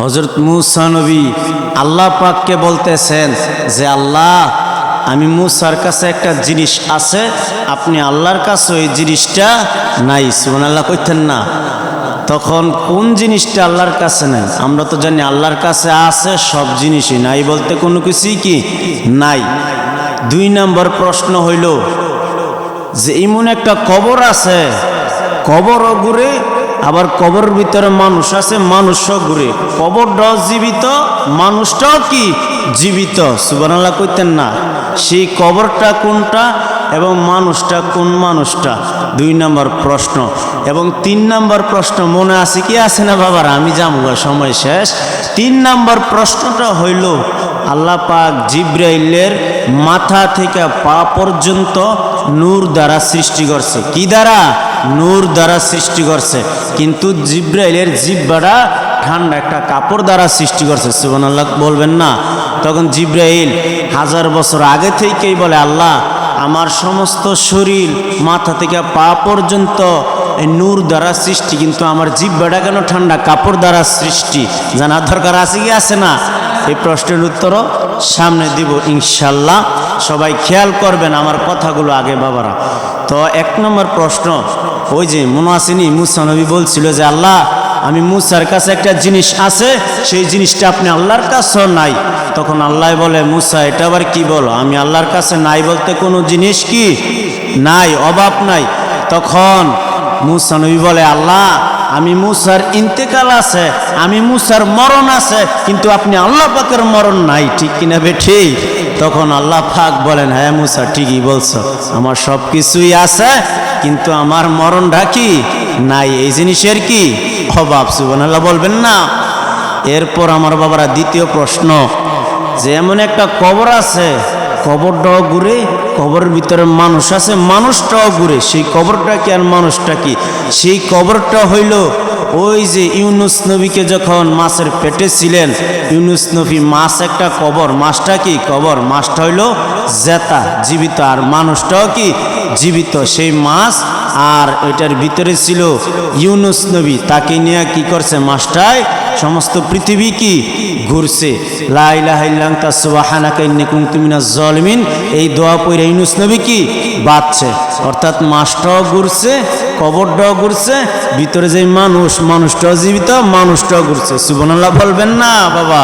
হজরত মুসা নবী আল্লাহ পাককে বলতেছেন যে, আল্লাহ, আমি মুসার কাছে একটা জিনিস আছে, আপনি আল্লাহর কাছে ওই জিনিসটা নাই। সুবহান আল্লাহ কইতেন না। তখন কোন জিনিসটা আল্লাহর কাছে নাই? আমরা তো জানি আল্লাহর কাছে আছে, সব জিনিসই নাই বলতে কোনো কিছুই কি নাই। দুই নম্বর প্রশ্ন হইল যে এমন একটা কবর আছে কবরও ঘুরে আবার কবরের ভিতরে মানুষ আছে, মানুষও ঘুরে। কবরটাও জীবিত, মানুষটাও কি? জীবিত। সুবর্ণাল্লাহ কইতেন না। সেই কবরটা কোনটা এবং মানুষটা কোন মানুষটা? দুই নম্বর প্রশ্ন। এবং তিন নম্বর প্রশ্ন মনে আছে কি আছে না বাবার? আমি জামগা সময় শেষ। তিন নম্বর প্রশ্নটা হইল, আল্লাহ পাক জিব্রাইলের মাথা থেকে পা পর্যন্ত নূর দ্বারা সৃষ্টি করছে। কি দ্বারা? নূর দ্বারা সৃষ্টি করছে। কিন্তু জিব্রাইলের জিব্বাটা ঠান্ডা একটা কাপড় দ্বারা সৃষ্টি করছে সুবান আল্লাহ বলবেন না। তখন জিব্রাইল হাজার বছর আগে থেকেই বলে, আল্লাহ, আমার সমস্ত শরীর মাথা থেকে পা পর্যন্ত এই নূর দ্বারা সৃষ্টি, কিন্তু আমার জিব্বাটা কেন ঠান্ডা কাপড় দ্বারা সৃষ্টি? জানার দরকার আছে কি, আছে না? এই প্রশ্নের উত্তরও সামনে দিব ইনশাল্লাহ। সবাই খেয়াল করবেন আমার কথাগুলো আগে বাবারা। তো এক নম্বর প্রশ্ন, ওই যে মনে আসেনি মুসানবী বলছিল যে, আল্লাহ, আমি মুসার কাছে একটা জিনিস আছে, সেই জিনিসটা আপনি আল্লাহর কাছেও নাই। তখন আল্লাহ বলে, মুসা, এটা আবার কি বলো? আমি আল্লাহর কাছে নাই বলতে কোনো জিনিস কি? নাই, অভাব নাই। তখন মুসা নবী বলে, আল্লাহ, আমি মুসার ইন্তেকাল আছে, আমি মুসার মরণ আছে, কিন্তু আপনি আল্লাহ পাকের মরণ নাই। ঠিক কিনা বে ঠিক? তখন আল্লাহ পাক বলেন হ্যাঁ মুসা, ঠিকই বলছো। আমার সব কিছুই আছে, কিন্তু আমার মরণটা কি? নাই। এই জিনিসের কি অভাব? সুবান আল্লাহ বলবেন না। এরপর আমার বাবারা দ্বিতীয় প্রশ্ন, যে এমন একটা কবর আছে, কবরটাও ঘুরে, কবরের ভিতরে মানুষ আছে, মানুষটাও ঘুরে, সেই কবরটা কি আর মানুষটা কি? সেই কবরটা হইল ওই যে ইউনুস নবীকে যখন মাছের পেটে ছিলেন, ইউনুস নবী মাছ একটা কবর, মাছটা কি কবর? মাছটা হইল জেতা, জীবিত। আর মানুষটাও কি জীবিত? সেই মাছ, আর এটার ভিতরে ছিল ইউনুস নবী। তাকে নিয়ে কি করছে মাছটায়? সমস্ত পৃথিবী কি ঘুরছে। জলমিন। এই দোয়া পইরা ইউনুস নবী কি বাঁচছে অর্থাৎ মাছটাও ঘুরছে কবরটাও ঘুরছে, ভিতরে যে মানুষ, মানুষটাও জীবিত, মানুষটাও ঘুরছে। সুবনাল্লাহ বলবেন না, বাবা।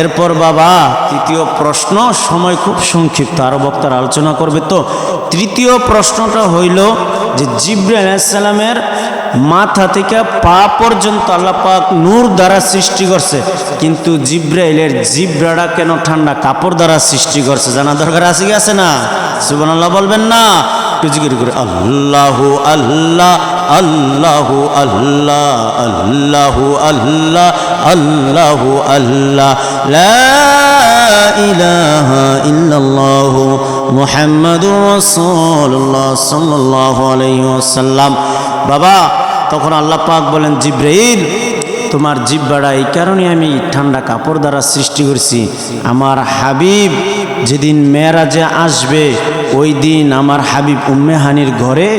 এরপর বাবা, তৃতীয় প্রশ্ন, সময় খুব সংক্ষিপ্ত আরও বক্তার আলোচনা করবে তো। তৃতীয় প্রশ্নটা হইল যে জিব্রাইল আলাইসাল্লামের মাথা থেকে পা পর্যন্ত আল্লাহ পাক নূর দ্বারা সৃষ্টি করছে, কিন্তু জিব্রাইলের জিব্রাটা কেন ঠান্ডা কাপড় দ্বারা সৃষ্টি করছে জানা দরকার আছে কি, আছে না? সুবান আল্লাহ বলবেন না। জিজ্ঞেস করে আল্লাহু আল্লাহ আল্লাহু আল্লাহ আল্লাহু আল্লাহ আল্লাহু আল্লাহ। ইলাহা ইল্লাল্লাহ মুহাম্মাদুর রাসূলুল্লাহ সাল্লাল্লাহু আলাইহি বাবা, তখন আল্লাহ পাক বলেন, জিব্রাইল, তোমার জিব্বাটা এই কারণে আমি ঠান্ডা কাপড় দ্বারা সৃষ্টি করছি। আমার হাবিব যেদিন মেয়েরাজে আসবে ওই দিন আমার হাবিব উম্মেহানির ঘরে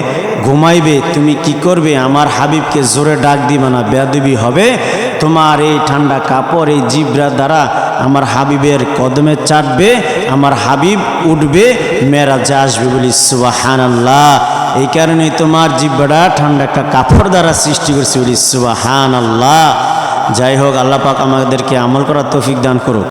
ঘুমাইবে। তুমি কি করবে? আমার হাবিবকে জোরে ডাক দিবে না বেদবি হবে। তোমার এই ঠান্ডা কাপড়, এই জিব্রা দ্বারা আমার হাবিবের কদমে চাটবে, আমার হাবিব উঠবে মেয়েরাজে আসবে বলি সুবাহান আল্লাহ এই কারণে তোমার জিব্বাটা ঠান্ডা একটা কাপড় দ্বারা সৃষ্টি করছে বলি সুবাহান আল্লাহ যাই হোক, আল্লাহ পাক আমাদেরকে আমল করার তৌফিক দান করুক।